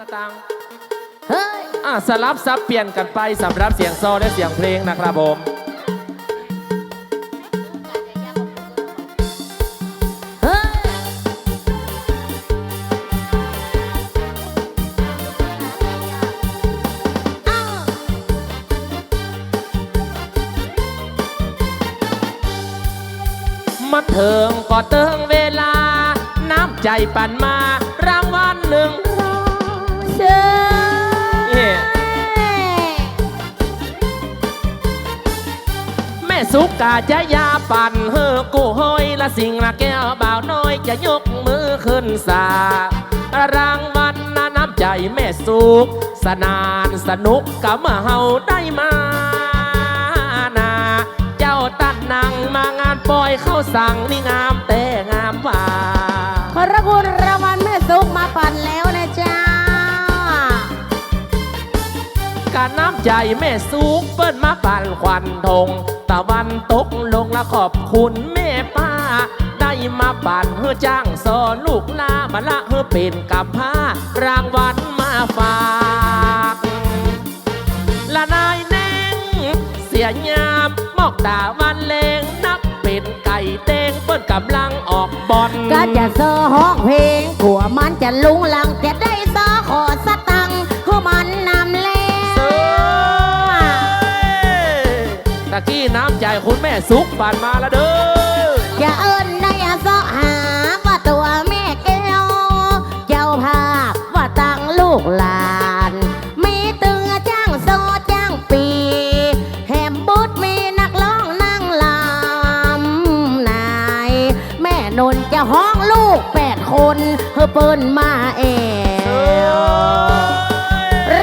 สตางค์เฮ้ยอะสลับซับเปลี่ยนกันไปสำหรับเสียงโซและเสียงเพลงนะครับผม เฮ้ยอ้าวมาเถิงก็เติงเวลา น้ำใจปั่นมา สุกกาจะยาปั่นเฮอกูห้อยละสิ่งละแก้วบ่าวน้อยจะยกมือขึ้นสารางวัลนน้ำใจแม่สุก สนานสนุกกับเมื่อเฮาได้มานาเจ้าตัดนังมางานปล่อยเข้าสั่งนี่งามแต่งามว่า ใจแม่สุกเปิ้นมาปั่นควันธงตะวันตกลงและขอบคุณแม่ป้า ได้มาปั่นเพื่อจ้างสอนลูกลามาละเพื่อเป็นกับผ้ารางวัลมาฝากละนายแนงเสียยามมอกตาวันเลงนับเป็นไก่เต้งเปิ้นกำลังออกบอลก็จะเซอห้องเพลงกลัวมันจะลุงลังจะได้ซอ กี้น้ำใจคุณแม่สุกปั่นมาแล้วเด้อจะเอิ้นได้อาซอหาว่าตัวแม่แก้ว เจ้าภาพว่าตังลูกหลาน มีตึงจ้างโซจ้างปีแฮมบุตมีนักร้องนั่งลำนาย แม่นนจะห้องลูกแปดคนเพื่อเปิ้นมาแอว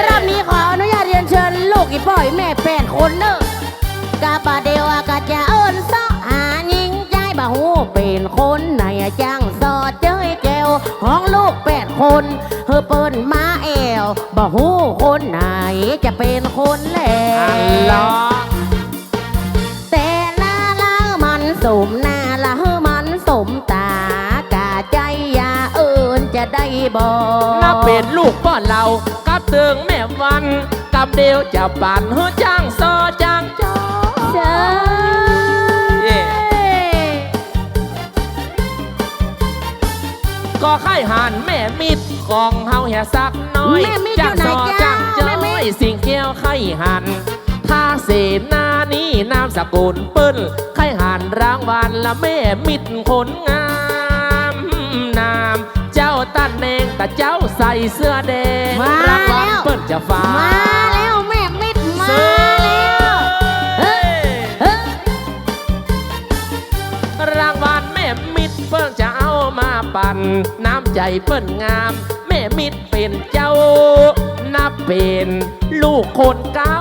รอบนี้ขออนุญาตเรียนเชิญลูกอีป่อยแม่แปดคนเนอ ก้วห้องลูกแปดคนเฮอเปิ้นมาแอวบ่หูคนไหนจะเป็นคนแล้อัลลอวฮ์แต่หน้าละมันสมหน้าละมันสมตากาใจอยาเอิญจะได้บอกนับเป็นลูกป้อนเรากับเตืองแม่วันกับเดียวจะปั่นเฮือจ้างซอจ้างจ ก็ไข่หันแม่มิดของเฮาเหียสักน้อยแม่มิตรอยู่ไหนจ้างซอเจ้าจ้างจแม่มิอตรยสิ่งเกี้ยวไข่หันถ้าเสนานี้นามสกุลเปิ้นไข่หันรางวัลละแม่มิดคนงามนามเจ้าตั้นเองแต่เจ้าใส่เสื้อแดงมาแล้รางวัลวเปิ้นจะฟ้า น้ำใจเปิ้นงาม แม่มิดเป็นเจ้า นับเป็นลูกคนเก้า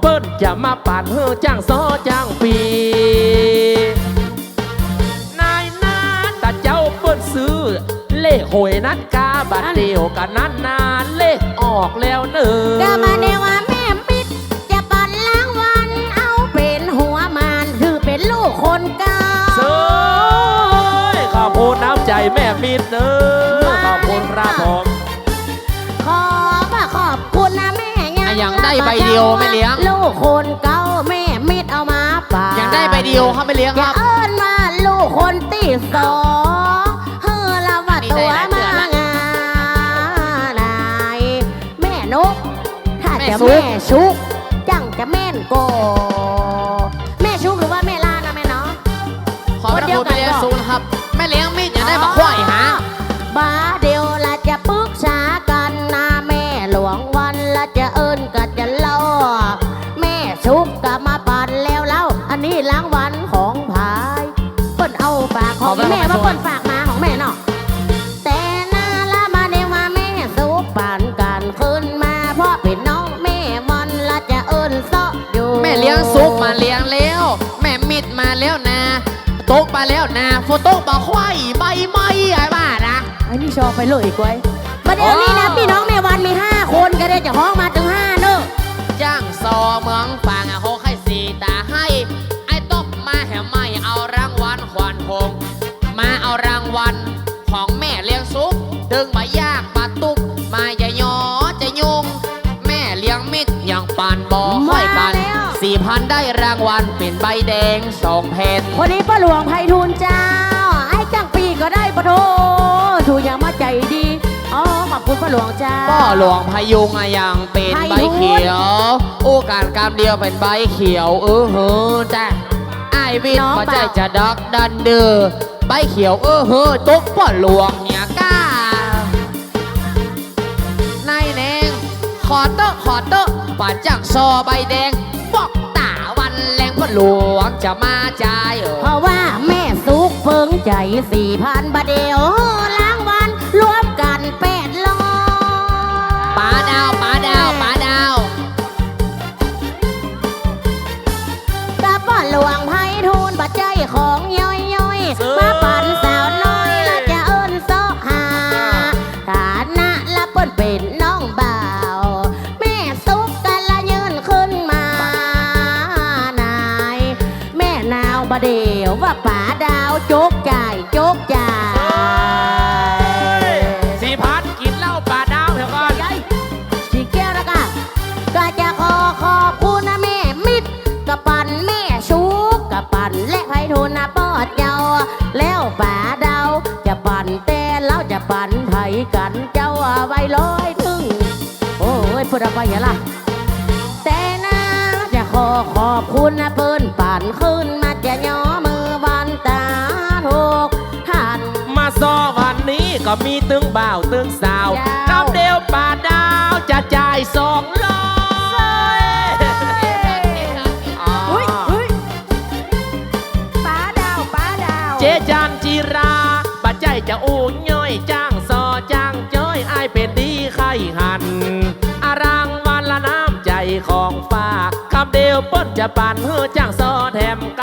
เปิ้นจะมาปั่นเฮือจ้างซอจ้างปี นายนาแต่เจ้าเปิ้นซื้อ เลขหวยนัดกาบัดเดียวกันนั้นานเลขออกแล้วเนอกามาเนว่าแม่มิด จะปั่นล้างวันเอาเป็นหัวมันคือเป็นลูกคนเก่า แม่มิดเนอขอบคุณครับผมขอมาขอบคุณนะแม่อะยังได้ใบเดียวไม่เลี้ยง ลูกคนเก่าแม่มิดเอามาป่ายังได้ใบเดียวเข้าไปเลี้ยงอคย่ารับ เอิ้นมาลูกคนที่สองเฮ้อละว่าตัวมางานายแม่นก ถ้าจะแม่ซุก แม่ชุก จังจะแม่นโกแม่ชุกหรือว่าแม่ลานะแม่เนาะ ขอพระคุณไปเลี้ยงซูนะครับ แม่เลี้ยงมิ ยใบไม้ไอ้บ้านะไอ้นี่ชอบไปเลยอีกไว้ประเดี๋ยวนี้นะอ๋อพี่น้องแม่วันมีห้าคนก็ได้จะห้องมาถึงห้าเนอะจ้างซอเมืองฟางอะโคไข่สีตาให้ ไอ้ตบมาแหมไม่เอารางวัลขวานพงมาเอารางวัลของแม่เลี้ยงซุกดึงมายากมาตุกมาอย่ายอปานบอค่อยกันมาแล้วสี่พันได้รางวัลเป็นใบแดงสองแผ่นคนนี้ป้าหลวงไพฑูรย์เจ้าไอ้จังปี ก็ได้ปะโทถูกยังมาใจดี อ๋อ ขอบคุณป้าหลวงเจ้าป้อหลวงพายุงอะยังเป็นใบเขียว โอ้การกามเดียวเป็นใบเขียว เออเฮ้อจ้ะไอายวิทน้ย์องพอใจเปล่า จะดักดันเดือใบเขียวเออเฮ้อตุ๊กป้อหลวงเนี่ยกล้านายแนงขอโต๊ะขอโต๊ะป่าจากซอใบแดงบอกตาวันแรงพ่อหลวงจะมาจ่ายเอเพอราะว่าแม่สุกเฟิง ใจสี่พันบาทเดียวล้างวันรวมกันแปดร้อยป๋าดาวป๋าดาวป๋าดาวกับป้าหลวงไพฑูรย์บัดใจของย่อยย่อยๆมาปั่นสาวน้อยและจะเอิ้นโซหาฐานะละเปิ้นเป็นน้องบ่าวแม่สุกกันละยืนขึ้นมานายแม่นาวบาเดียวว่าป๋าดาวโจก อะไรอย่าล่ะ แต่นะจะขอขอบคุณนะเปิ้นปั่นขึ้นมาจะย่อมือวันตาถูกท่าน มาซอวันนี้ก็มีตึงบ่าวตึงสาวเจ้าน้ำเดียวป่าดาวจะจ่ายสองร้อยอุ้ย ของฝากคำเดียวป้นจะปั่นเฮือจ้างซอแถมก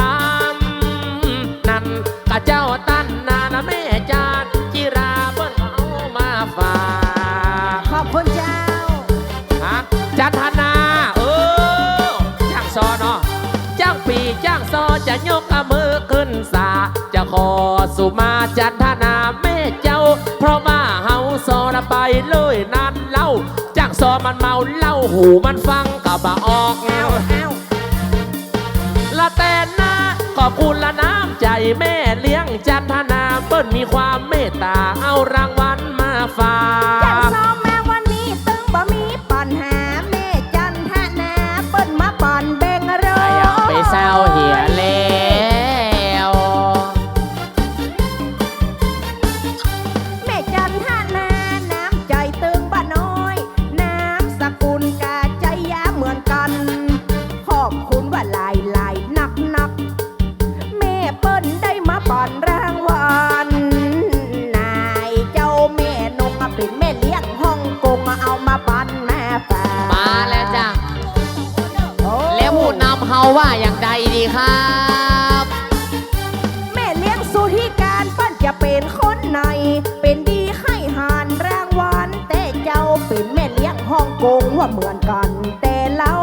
ำนั่นกะเจ้าตั้นนานะแม่จานจีราเปิ้นเอามาฝากขอบคุณเจ้าฮะจันทนาเออจ้างซอเนาะจ้างปีจ้างซอจะยกมือขึ้นสาจะขอสุมาจันทนาแม่เจ้า เพราะว่าเฮาซอละไปเลยนั่นเล่าจ้างซอมันเมาเล่าหูมันฟัง กับบะออกอ้าวอ้าวละแต่นะขอบคุณละน้ำใจแม่เลี้ยงจันทนาเปิ้นมีความเมตตาเอารัง เป็นดีให้หานรางวัลแต่เจ้าเป็นแม่เลี้ยงฮ่องกงว่าเหมือนกัน แต่เล่า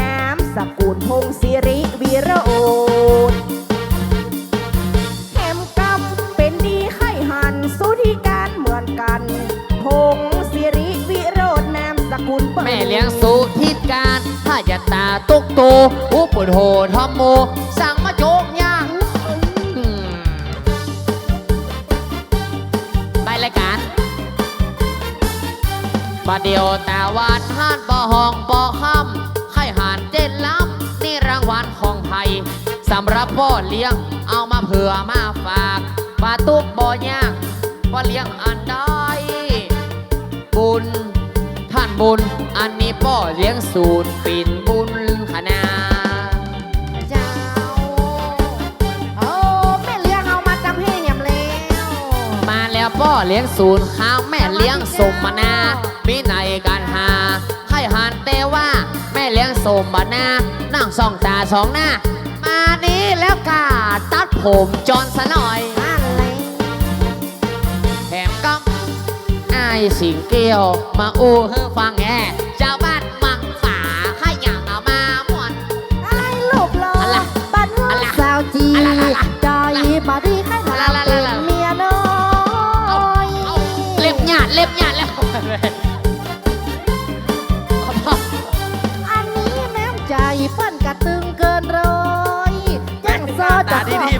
น้ำสกุลพงศิริวีโรดแถมกับเป็นดีให้หันสุธิการเหมือนกัน พงศิริวิโรดนามสกุลปิ้นแม่เลี้ยงสุทิการถ้าจะตาตุกโตอุปุโหทอมโม สั่งมาโจ บาเดียวตาวันห้านปอห้องปอค่ำไข่หานเจ็ดล้ำนี่รางวัลของไทยสำหรับพ่อเลี้ยงเอามาเผื่อมาฝากปลาตุกบ่ย่างพ่อเลี้ยงอันใดบุญท่านบุญอันนี้ป้อเลี้ยงสูตรปิ่นบุญขนาดเจ้าโอ้แม่เลี้ยงเอามาจำให้ยำแล้ว มาแล้วป้อเลี้ยงศูนย์ข้าวแม่เลี้ยงสมมา นามีในการหา ให้หันแต่ว่า แม่เลี้ยงสมบานานั่งสองตาสองหน้า มานี้แล้วกาตัดผมจอนซะหน่อยอะไรแถมก็ไอ้ายสิงเกียว มาอู้เฮือฟังแง่เจ้าบ้านมังฝาให้อย่างเอามาม่วนอะไรลูกหลออะไรปันหัวอะไรสาวจีอะไรอะไรใจบาดีให้ทำอะไรเป็นอะไรเมียน้อเอายเอาเล็บหยาดเล็บหยาด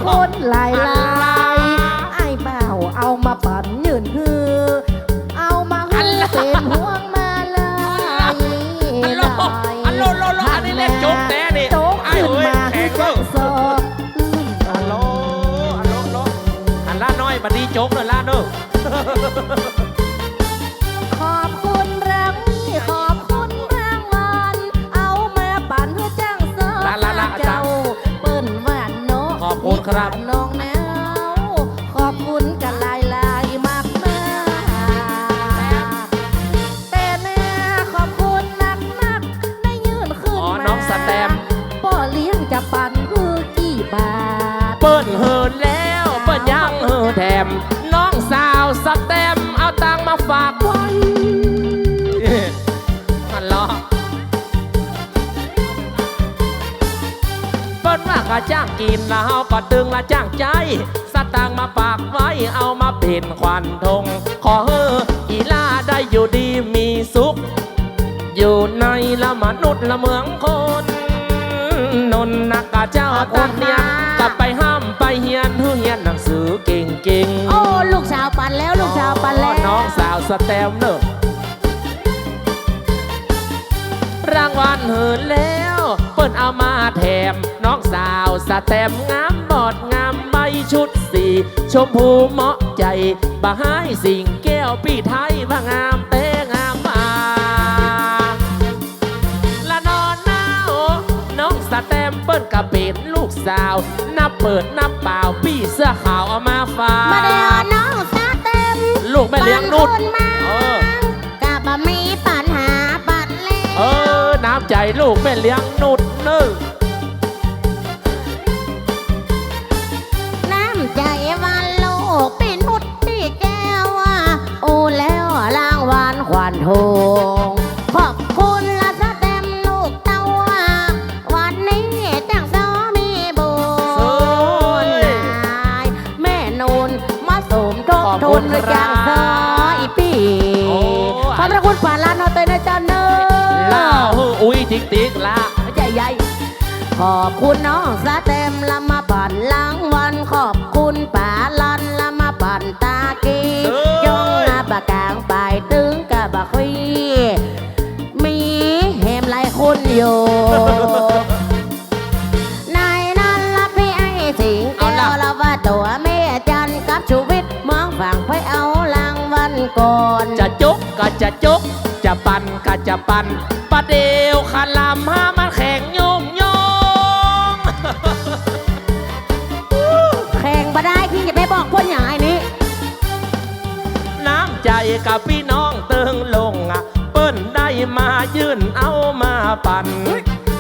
คนหลายหลายไอ้เมาเอามาปั่นยืนฮือ เอามาฮือเป็นพวงมาลายอันโลอันโลโลโลอันนี้เล่นจบแน่นี่โจ๊กไอ้ขึ้นเอ้ยมาแข็งจัเด้องโซอันโลอันโลโลอันล่าน้อยบัดดีโจ๊กเลยล่าเด้อ ครับน้องแนวขอบคุณกันหลายลายๆมากมากแต่แน่ขอบคุณนักนักได้ยืนขึ้นอ๋อมาน้องสแตมป่อเลี้ยงจะปั่นคือกี่บาท เปิ้นเฮินแล้ว เปิ้นยังเฮินแถม น้องสาวสแตมเอาตังมาฝาก กะจ้างกินแล้วเฮาก็ตึงละจ้างใจ สตางค์มาฝากไว้เอามาเป็นควันธง ขอเฮออีลาได้อยู่ดีมีสุข อยู่ในละมนุษย์ละเมืองคน นนนักกะเจ้าตักเนี่ยกลับไปห้ามไปเฮียนเฮือเฮียนหนังสือเก่งๆโอ้ลูกสาวปั่นแล้วลูกสาวปั่นแล้วน้องสาวสแตมเนอะรางวัลเหินแล้ว เปิ้นเอามาแถม น้องสาวสแตมงามบอดงามใบชุดสีชมพูเหมาะใจบะให้สิ่งแก้วปีไทยบางามเต้งามมาละนอนหนาวน้องสแตมเปิ้นกะเป็นลูกสาวนับเปิดนับเปล่าพี่เสื้อขาวเอามาฝากมาเดียวน้องสาวเต็มลูกแม่เลี้ยงนุชปั่ขึ้มาเออกับบะมีปัญหาปั่นแล้วเออน้ำใจลูกแม่เลี้ยงนุดเนึก ติ๊กติ๊กล่าใหญ่ใหญ่ขอบคุณน้องสเต็มละมาปั่นหล้างวันขอบคุณป่าลันละมาปั่นตากียงมาปากกลางไปตึงกับบะคุยมีแหมหลายคนอยู่นายนั้นละพี่ไอ้สิงแก้วละว่าตัวแม่จันกับชูวิทย์มองฝั่งไปเอารางวัลก่อนจะจกก็จะจกจะปั่นก็จะปั่นประเดี๋ยว มาได้ที่จะไปบอกคนอย่างไอ้นี้น้ำใจกับพี่น้องเติงลงอะ เปิ้นได้มายื่นเอามาปั่น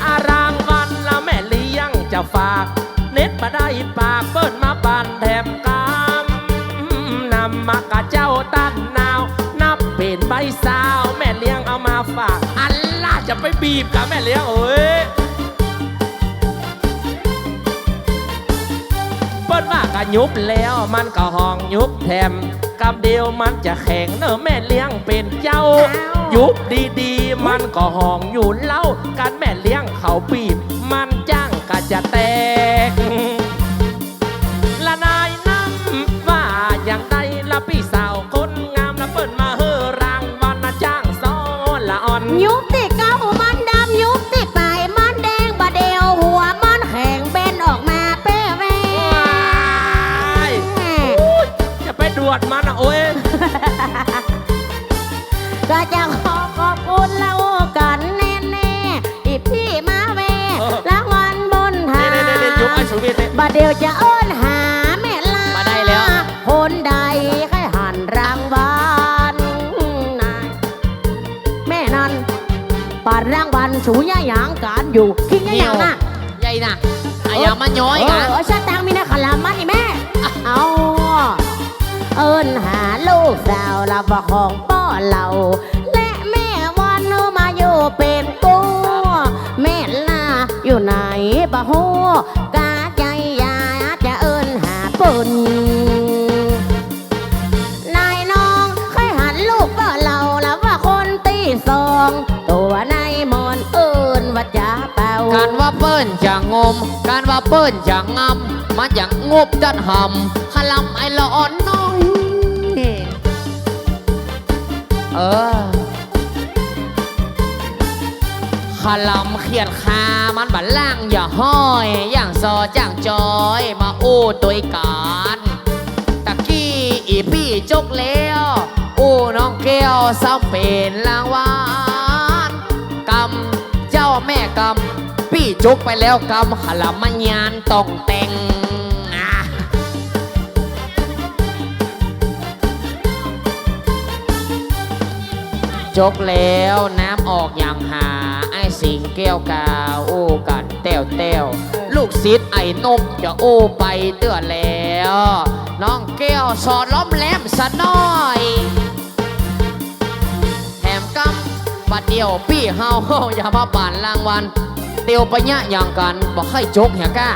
อารางวันละแม่เลี้ยงจะฝาก เน็ตมาได้ปากเปิ้นมาปั่นแถมกำนำมากะเจ้าตั้นนาว นับเป็นใบสาว แม่เลี้ยงเอามาฝาก อันล่าจะไปบีบกับแม่เลี้ยงเอ้ย ยุบแล้วมันก็ห้องยุบแถมกำเดียวมันจะแข็งเนอะแม่เลี้ยงเป็นเจ้าอ้าวยุบดีๆ มันก็ห้องอยู่เล่าการแม่เลี้ยงเขาปีบมันจ้างก็จะแตก บะเดียวจะเอิ้นหาแม่ลามาได้แล้ว คนใดใครหันรางวัลนายแม่นั้นปัดรางวัลสูยะหยางการอยู่คิงยะหยางน่ะใหญ่น่ะอะอย่ามาย้อยเอกันอชาตังมีนะขลามันนี่แม่ เอาเอิญหาลูกสาวลาบของป้อเราและแม่วันเอามาอยู่เป็นกูแม่ล่าอยู่ไหนบะฮู้ ปิ้นจะงม การว่าเปิ้นจะงำมันอย่างงบจัดหำขลำไอ้ละอ่อนน้อย เออขลำเขียดคามันบัดล่างอย่าห้อย อย่างซอจ้างจอยมาอู้ตัวกันตะกี้อีพี่จกแล้วอู้น้องแก้วซ้ำเป็นรางวัลกำเจ้าแม่กำ พี่จุกไปแล้วกำขลำมันยานต้องแต่งอะจกแล้วน้ำออกอย่างหา ไอ้สิงแก้วกาวโอ้กันแต้วแต้วลูกศิษย์ไอ้นมจะโอ้ไปเตือแล้ว น้องแก้วสอนล้อมแหลมสะน้อยแถมกำบัดเดียวพี่เฮาอย่ามาป่านรางวัล เตียวไปยะอย่างกันบอกให้จกเหียก้า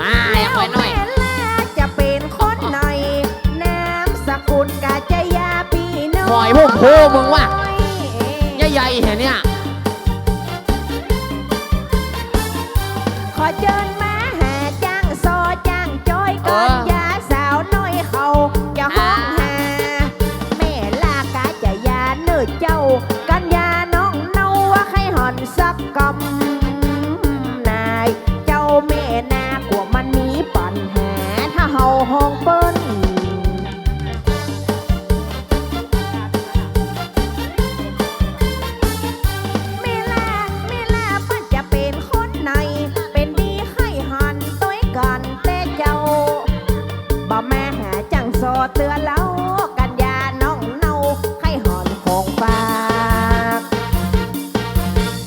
อ่าอยากไปหน่อยแม่ล่าจะเป็นคนไหนนามสกุลกาจยาพี่น้องปล่อยพวกโพมึงว่ะใหญ่ๆเห็นเนี่ยขอเชิญมาหาจ้างซอจ้างจอยก่อน จังโซเตือนแล้วกันยาน้องเนาให้หอนของฝาก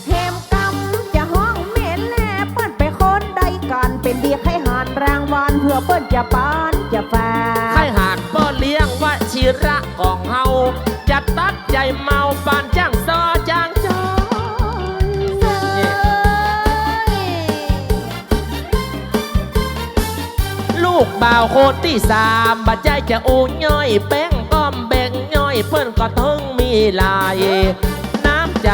เฮมกำจะห้องเมลาเปิ้นไปคนใดกันเป็นดีให้หานรางวัลเพื่อเปิ้นจะปานจะฝากไข่หาดป้อเลี้ยงวชิระของเฮาจะตัดใจเมาปาน บ่าวโคตรที่สามบัดใจจะอูย่อยแป้งก้อมแบ่งย่อยเพิ่อนก็ทึงมีลาย น้ำใจ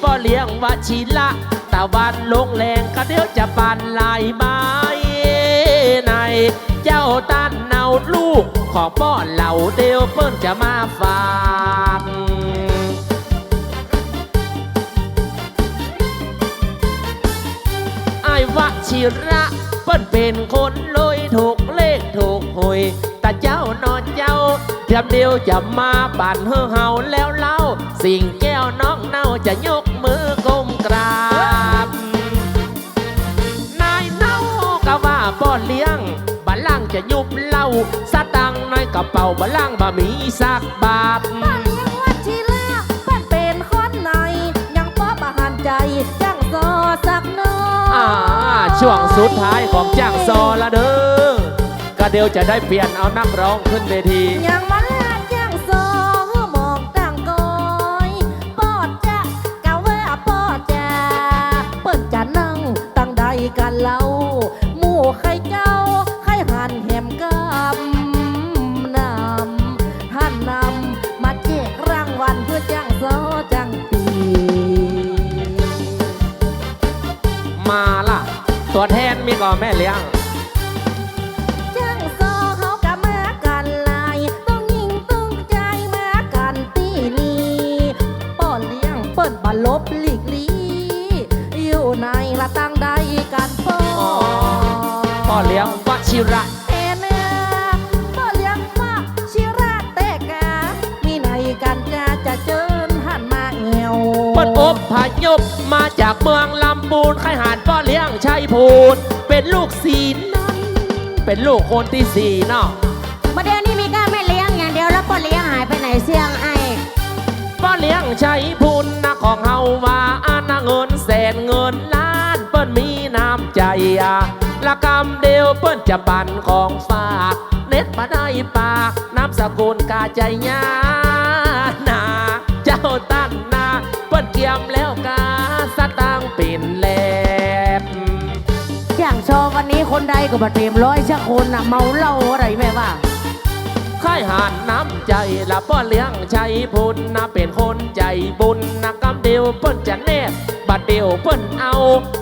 ป้อเลี้ยงวชิระตะวันลงแรงก็เดี๋ยวจะปันลายใบในเจ้าตันเนาลูก ของป้อเหล่าเดียวเปิ้นจะมาฝากไอ้วชิระ เปิ้นเป็นคนรวยถูกเลขถูกหวยแต่เจ้านอนเจ้าเทียมเดียวจะมาปั่นเฮอเฮาแล้วเล่า สิ่งแก้วน้องเน่าจะยกมือก้มกราบ นายเน่าก็ว่าป้อนเลี้ยงบะล่างจะยุบเหล้าสตังค์ในกระเป๋าบะล่างบะมีสักบาทป้าเลี้ยงวัดชีลาเปิ้นเป็นคนไหนยังป้อบาหันใจจังโซสักน้อยอ่า ช่วงสุดท้ายของจ้างซอละเด้อก็เดี๋ยวจะได้เปลี่ยนเอานักร้องขึ้นเวทียังมา มีก่อนแม่เลี้ยงจังโซเขากะมากันหลายต้องยิงต้องใจมากันตีนี้ป้อนเลี้ยงเปิ้นบาลบหลีกลีอยู่ในละตั้งใดกันป้ออ๋อพ่อเลี้ยงวชิระเอเนื้อป้อนเลี้ยงมาชิราเตกามีในกันจะจะเจิญหันมาเอวเปิ้นอบพยพมาจากเมืองลำปูนไข่หานพ่อเลี้ยง ชัยพูนเป็นลูกสีนั้น เป็นลูกคนที่สี่เนาะมาเดี๋ยวนี้มีก้าแม่เลี้ยงอย่างเดียวแล้วพ่อเลี้ยงหายไปไหนเสี่ยงไอ้ป้าเลี้ยงใช้พุนนะของเฮาว่าอานาเงินแสนเงินล้านเปิ้นมีน้ำใจอะละกำเดียวเปิ้นจะปันของฝากเน็ตมาได้ปากน้ำสกุลกาใจญานาเจ้าตั้นนาเปิ้นเกียมแล้วกาสตางค์ปิ่นแลบ อย่างชว์วันนี้คนใดก็บาเตรียมร้อยชักคนน่ะเมาเหล้าอะไรแม่ว่าค่ายหานน้ำใจละป้อเลี้ยงชัยพุนนะเป็นคนใจบุญนะกำเดียวเปิ้นจะแนบใบบัดเดียวเปิ้นเอา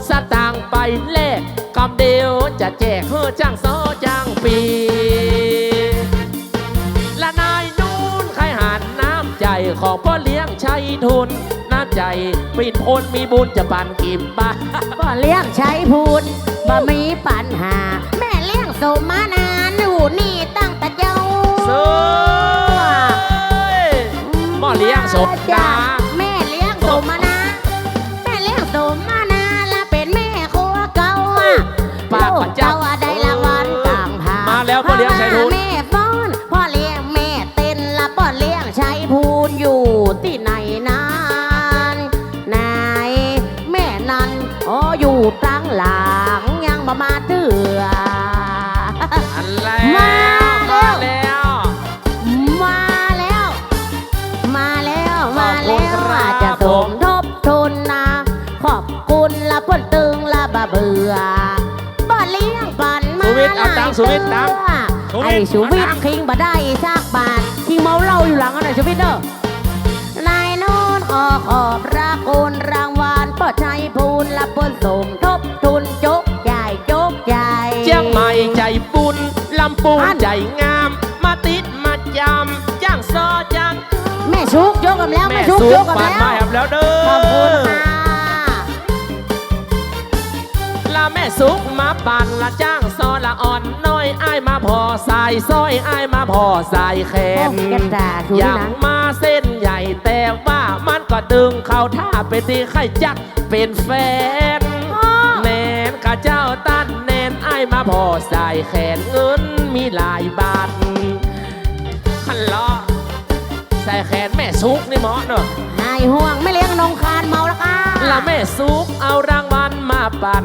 สตางค์ไปแลกคำเดียวจะแจกเฮือจ้างซอจ้างปีและนายนูนใครหานน้ำใจของพ่อเลี้ยงชัยทุน ใจปิดพลมีบุญจะปันกิมบ้าก็เลี้ยงใช้พูดบ่มีปัญหา แม่เลี้ยงสมมานานอยู่นี่ตั้งแต่เจ้าเซยหม้อเลี้ยงสมดาแม่เลี้ยงสมมานะแสุวิทย์ไอ้สุวิทย์คิงบ่ได้สักบาทคิงเมาเหล้าอยู่หลังอันไหนสุวิทย์เด้อนายโนนขอขอบพระคุณรางวัลพ่อชัยพูนละเพ่นสมทบทุนจกใหญ่จกใหญ่เจียงใหม่ใจบุญลำปูนใจงาม มาติดมาจำจ้างซอจ้างแม่ชุกยกกันแล้วแม่ชุกยกกันแล้วมาแอบแล้วเด้อขอบคุณค่ะละแม่สุกมาปั่นละจ้างซอละอ่อนน อยอ้ายมาพอสายซอยอ้ายมาพอสายแขนโอ้แกด่าทุนนะอยากมาเส้นใหญ่แต่ว่ามันก็ดึงเข้าท่าไปตีไข่จักเป็นแฟนแนนข้าเจ้าตั้นแนนไอ้ายมาพอสายแขนเงินมีหลายบาทขันล้อใส่แขนแม่ซุกนี่เหมาะเนอะ นายห่วงไม่เลี้ยงนงคานเมาแล้วค่ะละแม่ซุกเอารางวัลมา ปัน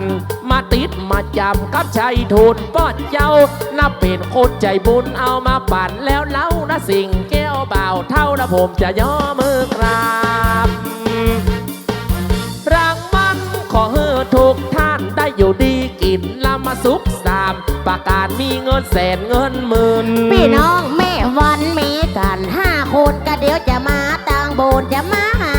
มาติดมาจำกับชัยทุนป้อนเจ้านับเป็นคนใจบุญเอามาปั่นแล้วเล่านะสิ่งแก้วเบาเท่านะผมจะย่อมือกราบรางวัลขอให้ทุกท่านได้อยู่ดีกินละมาสุขสาม ประกาศมีเงินแสนเงินหมื่นพี่น้องแม่วันมีกันห้าคนก็เดี๋ยวจะมาต่างโบนจะมาหา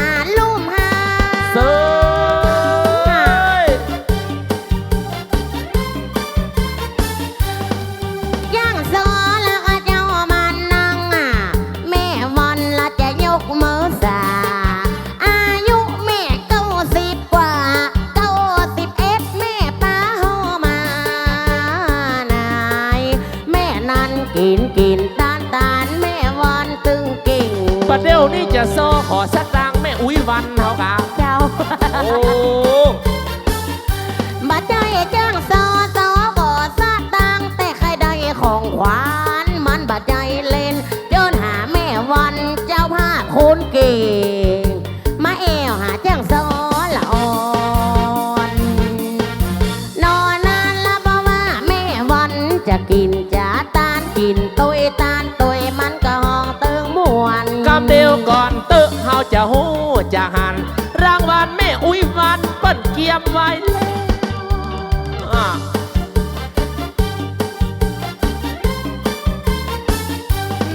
เตอะเฮาจะหู้จะหัน รางวัลแม่อุ้ยวันเปิ้นเกียมไว้แล้ว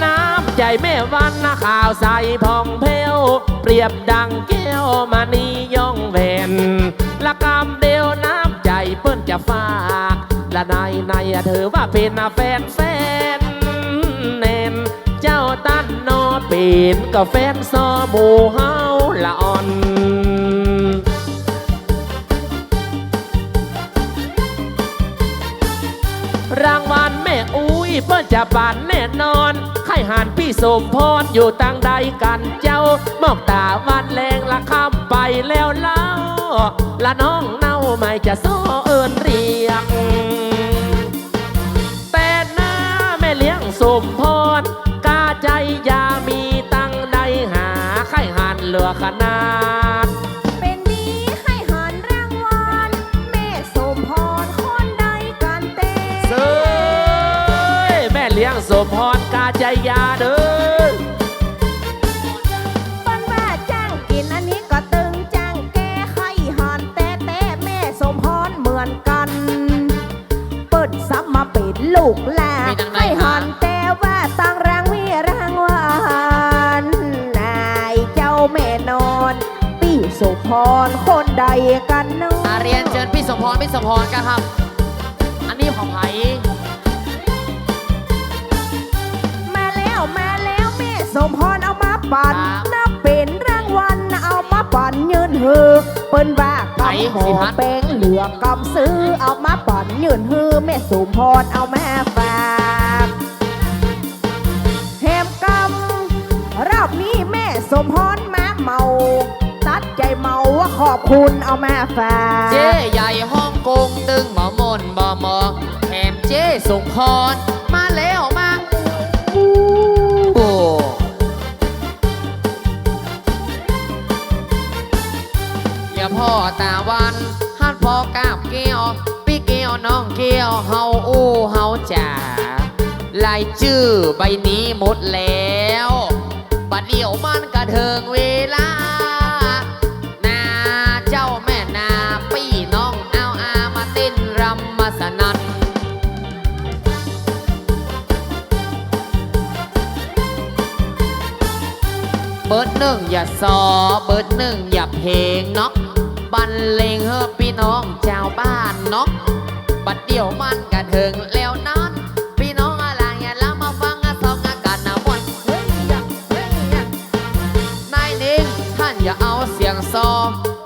น้ำใจแม่วันนะข่าวใสพองเพลวเปรียบดังแก้วมานีย่องแผ่นละกำเดียวน้ำใจเปิ้นจะฝาก ละในในเธอว่าเป็นแฟนแฟน นอเป็นกับแฟนซอหมูเฮาละอ่อนรางวัลแม่อุ้ยเปิ้นจะบานแน่นอนไข่หานพี่สมพรอยู่ต่างใดกันเจ้ามอกตาวันแรงละคำไปแล้วเล่าละน้องเน่าไม่จะซ้อเอินรี หัน เชิญพี่สมพรพี่สมพรกันครับ อันนี้ของไผ่มาแล้วมาแล้วแม่สมพรเอามาปั่นนับเป็นรางวัลเอามาปั่นยืนหือเปิ้นว่ากำหอแป้งเหลือกกำซื้อเอามาปั่นยืนหือแม่สมพรเอามาฝากแฮมกำรอบนี้แม่สมพรมาเมาตัด ใจเมาว่าขอบคุณเอามาฝากเจ๊ใหญ่ฮ่องกงตึงหมอมนบอมอแถมเจ๊สมพร มาแล้วมาโอ้อย่าพ่อตาวันฮัดพ่อกาบเกี้ยวพี่เกี้ยวน้องเกี้ยวเฮาอู้เฮาจ๋าลายชื่อใบนี้หมดแล้วบัดเดียวมันกระเทิงเวลา บิร์ดหนึ่งอย่าซอเบิร์ดหนึ่งอย่าเพลงเนาะบันเลงเฮอพี่น้องชาวบ้านเนาะบัดเดียวมันกระเทิงแล้วนั้นพี่น้องอะไรอย่าละมาฟังอะสองการนะมวนเฮ้ยยะเฮ้ยยะนายนิ่งท่านอย่าเอาเสียงซอ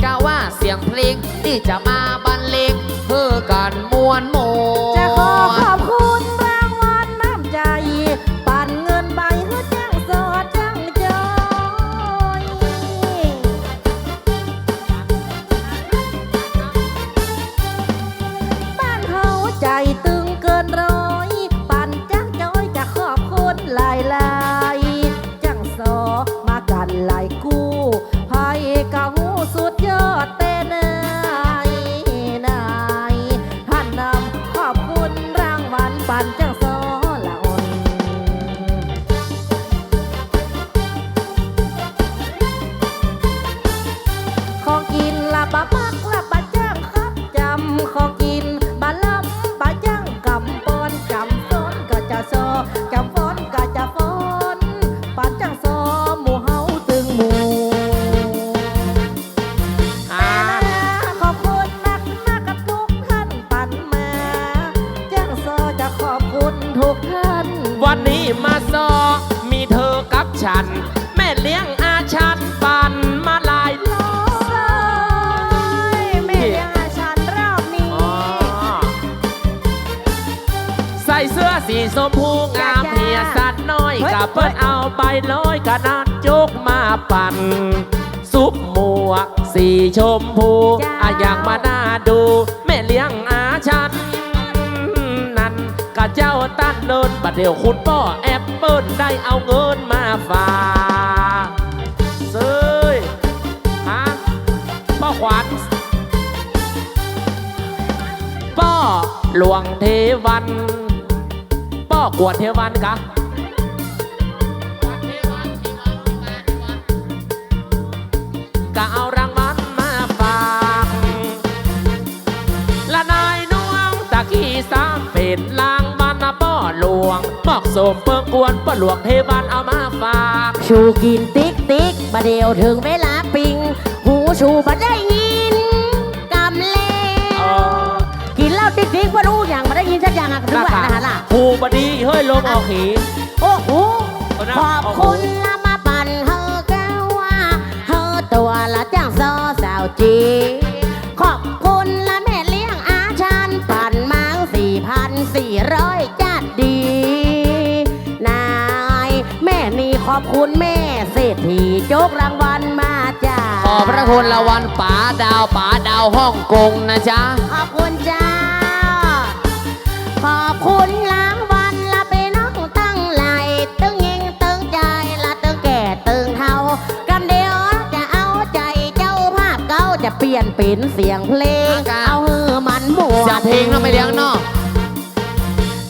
กาว่าเสียงเพลงที่จะมาบรรเลงเพื่อการมวนโมจ เจ้าตั้นเดินบัดเดียวคุณป้อแอปเปิ้ลได้เอาเงินมาฝากซื้อฮะป้อขวัญป้อหลวงเทวันป้อกวดเทวันกะก็เอารางวัลมาฝากละนายนวงตะกี้สามเป็นลา สมเปิงกวนป้อหลวงเทวันเอามาฝากชูกินติ๊กติ๊กบะเดียวถึงเวลาปิง หูชูบะได้ยินกำเล่เออกินเหล้าติ๊กติ๊กว่ารู้อย่างมาได้ยินสักอย่างอะดูว่านะคะล่ะครูบดีเฮ้ยลมออกหีโอ้โหเอานะขอบคุณละมาปั่นเฮอแก้วว่าเฮอตัวละจ้างซอสาวจีขอบคุณละแม่เลี้ยงอาชันปั่นมังสี่พันสี่ร้อย อบคุณแม่เศรษฐีโจกรางวัลมาจ้าขอบพระคุณละวันป๋าดาวป๋าดาวฮ่องกงนะจ๊ะ ขอบคุณจ้า ขอบคุณรางวัลละไปน้องตั้งไหลตึงเองตึงใจละตึงแก่ตึงเทากำเดียวจะเอาใจเจ้าภาพเก่าจะเปลี่ยนเป็นเสียงเพลง อ่าเอาฮือมันบวเสียงเพลงต้องไปเลี้ยงเนาะ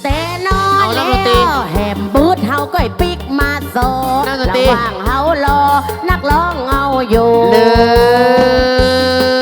แต่นอนเอาแล้วดนตรี แหมบูดเฮาก้อยปิกมา โซระหว่างเฮารอนักร้องเอาอยู่ เลิ